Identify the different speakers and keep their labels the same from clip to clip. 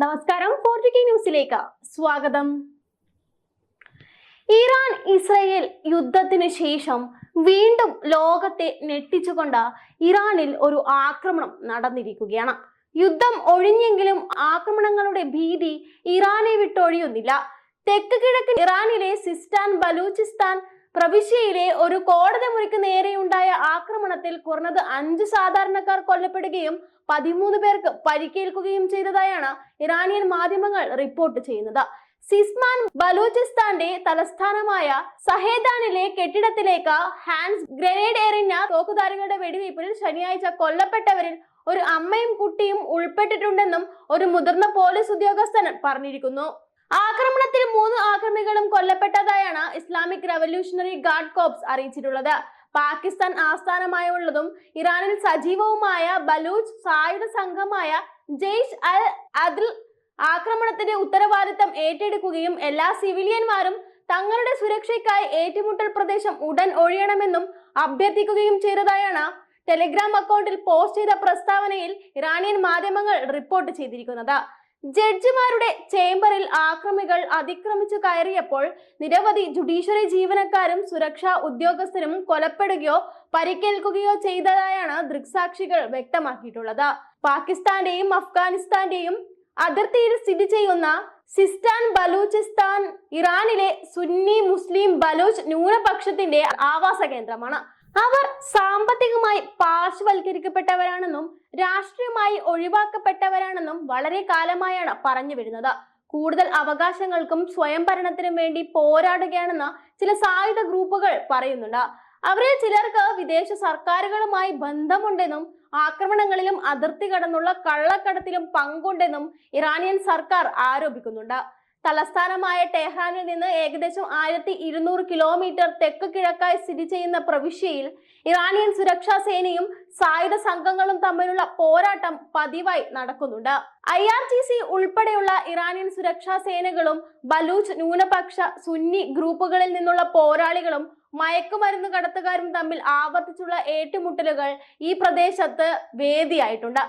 Speaker 1: നമസ്കാരം. പോർട്ടുഗീ ന്യൂസിലേക്ക് സ്വാഗതം. ഇറാൻ ഇസ്രയേൽ യുദ്ധത്തിന് ശേഷം വീണ്ടും ലോകത്തെ ഞെട്ടിച്ചുകൊണ്ട് ഇറാനിൽ ഒരു ആക്രമണം നടന്നിരിക്കുകയാണ്. യുദ്ധം ഒഴിഞ്ഞെങ്കിലും ആക്രമണങ്ങളുടെ ഭീതി ഇറാനെ വിട്ടൊഴിയുന്നില്ല. തെക്ക് കിഴക്കൻ ഇറാനിലെ സിസ്റ്റാൻ ബലൂചിസ്ഥാൻ പ്രവിശ്യയിലെ ഒരു കോടതി മുറിക്ക് നേരെയുണ്ടായ ആക്രമണത്തിൽ കുറഞ്ഞത് അഞ്ച് സാധാരണക്കാർ കൊല്ലപ്പെടുകയും പതിമൂന്ന് പേർക്ക് പരിക്കേൽക്കുകയും ചെയ്തതായാണ് ഇറാനിയൻ മാധ്യമങ്ങൾ റിപ്പോർട്ട് ചെയ്യുന്നത്. സിസ്മാൻ ബലൂചിസ്ഥാന്റെ തലസ്ഥാനമായ സഹേദാനിലെ കെട്ടിടത്തിലേക്ക് ഹാൻസ് ഗ്രനേഡ് എറിഞ്ഞ തോക്കുധാരികളുടെ വെടിവയ്പിൽ ശനിയാഴ്ച കൊല്ലപ്പെട്ടവരിൽ ഒരു അമ്മയും കുട്ടിയും ഉൾപ്പെട്ടിട്ടുണ്ടെന്നും ഒരു മുതിർന്ന പോലീസ് ഉദ്യോഗസ്ഥൻ പറഞ്ഞിരിക്കുന്നു. ആക്രമണത്തിൽ മൂന്ന് ആക്രമികളും കൊല്ലപ്പെട്ടതായാണ് ഇസ്ലാമിക് റവല്യൂഷണറി ഗാർഡ് കോപ്സ് അറിയിച്ചിട്ടുള്ളത്. പാകിസ്ഥാൻ ആസ്ഥാനമായുള്ളതും ഇറാനിൽ സജീവവുമായ ബലൂച്ച് സായുധ സംഘമായ ജെയ്ഷ് അൽ അദിൽ ആക്രമണത്തിന്റെ ഉത്തരവാദിത്തം ഏറ്റെടുക്കുകയും എല്ലാ സിവിലിയന്മാരും തങ്ങളുടെ സുരക്ഷയ്ക്കായി ഏറ്റുമുട്ടൽ പ്രദേശം ഉടൻ ഒഴിയണമെന്നും അഭ്യർത്ഥിക്കുകയും ചെയ്തതായാണ് ടെലിഗ്രാം അക്കൗണ്ടിൽ പോസ്റ്റ് ചെയ്ത പ്രസ്താവനയിൽ ഇറാനിയൻ മാധ്യമങ്ങൾ റിപ്പോർട്ട് ചെയ്തിരിക്കുന്നത്. ജഡ്ജിമാരുടെ ചേംബറിൽ ആക്രമികൾ അതിക്രമിച്ചു കയറിയപ്പോൾ നിരവധി ജുഡീഷ്യറി ജീവനക്കാരും സുരക്ഷാ ഉദ്യോഗസ്ഥരും കൊലപ്പെടുകയോ പരിക്കേൽക്കുകയോ ചെയ്തതായാണ് ദൃക്സാക്ഷികൾ വ്യക്തമാക്കിയിട്ടുള്ളത്. പാകിസ്ഥാന്റെയും അഫ്ഗാനിസ്ഥാന്റെയും അതിർത്തിയിൽ സ്ഥിതി ചെയ്യുന്ന സിസ്റ്റാൻ ബലൂചിസ്ഥാൻ ഇറാനിലെ സുന്നി മുസ്ലിം ബലൂച്ച് ന്യൂനപക്ഷത്തിന്റെ ആവാസ കേന്ദ്രമാണ്. അവർ സാമ്പത്തികമായി പാർശ്വവൽക്കരിക്കപ്പെട്ടവരാണെന്നും രാഷ്ട്രീയമായി ഒഴിവാക്കപ്പെട്ടവരാണെന്നും വളരെ കാലമായാണ് പറഞ്ഞു വരുന്നത്. കൂടുതൽ അവകാശങ്ങൾക്കും സ്വയംഭരണത്തിനും വേണ്ടി പോരാടുകയാണെന്ന് ചില സായുധ ഗ്രൂപ്പുകൾ പറയുന്നുണ്ട്. അവരിൽ ചിലർക്ക് വിദേശ സർക്കാരുകളുമായി ബന്ധമുണ്ടെന്നും ആക്രമണങ്ങളിലും അതിർത്തി കടന്നുള്ള കള്ളക്കടത്തിലും പങ്കുണ്ടെന്നും ഇറാനിയൻ സർക്കാർ ആരോപിക്കുന്നുണ്ട്. തലസ്ഥാനമായ ടെഹാനിൽ നിന്ന് ഏകദേശം ആയിരത്തി ഇരുന്നൂറ് കിലോമീറ്റർ തെക്ക് കിഴക്കായി സ്ഥിതി ചെയ്യുന്ന പ്രവിശ്യയിൽ ഇറാനിയൻ സുരക്ഷാ സേനയും സായുധ സംഘങ്ങളും തമ്മിലുള്ള പോരാട്ടം പതിവായി നടക്കുന്നുണ്ട്. ഐ ആർ ടി സി ഉൾപ്പെടെയുള്ള ഇറാനിയൻ സുരക്ഷാ സേനകളും ബലൂച്ച് ന്യൂനപക്ഷ സുന്നി ഗ്രൂപ്പുകളിൽ നിന്നുള്ള പോരാളികളും മയക്കുമരുന്ന് കടത്തുകാരും തമ്മിൽ ആവർത്തിച്ചുള്ള ഏറ്റുമുട്ടലുകൾ ഈ പ്രദേശത്ത് വേദിയായിട്ടുണ്ട്.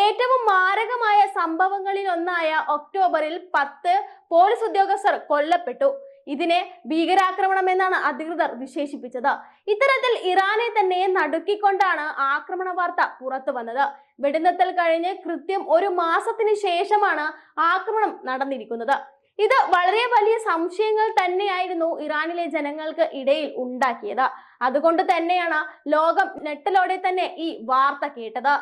Speaker 1: ഏറ്റവും മാരകമായ സംഭവങ്ങളിൽ ഒന്നായ ഒക്ടോബറിൽ പത്ത് പോലീസ് ഉദ്യോഗസ്ഥർ കൊല്ലപ്പെട്ടു. ഇതിനെ ഭീകരാക്രമണം എന്നാണ് അധികൃതർ വിശേഷിപ്പിച്ചത്. ഇത്തരത്തിൽ ഇറാനെ തന്നെ നടുക്കിക്കൊണ്ടാണ് ആക്രമണ വാർത്ത പുറത്തു വന്നത്. വെടിനിർത്തൽ കഴിഞ്ഞ് കൃത്യം ഒരു മാസത്തിന് ശേഷമാണ് ആക്രമണം നടന്നിരിക്കുന്നത്. ഇത് വളരെ വലിയ സംശയങ്ങൾ തന്നെയായിരുന്നു ഇറാനിലെ ജനങ്ങൾക്ക് ഇടയിൽ ഉണ്ടാക്കിയത്. അതുകൊണ്ട് തന്നെയാണ് ലോകം നെട്ടലോടെ തന്നെ ഈ വാർത്ത കേട്ടത്.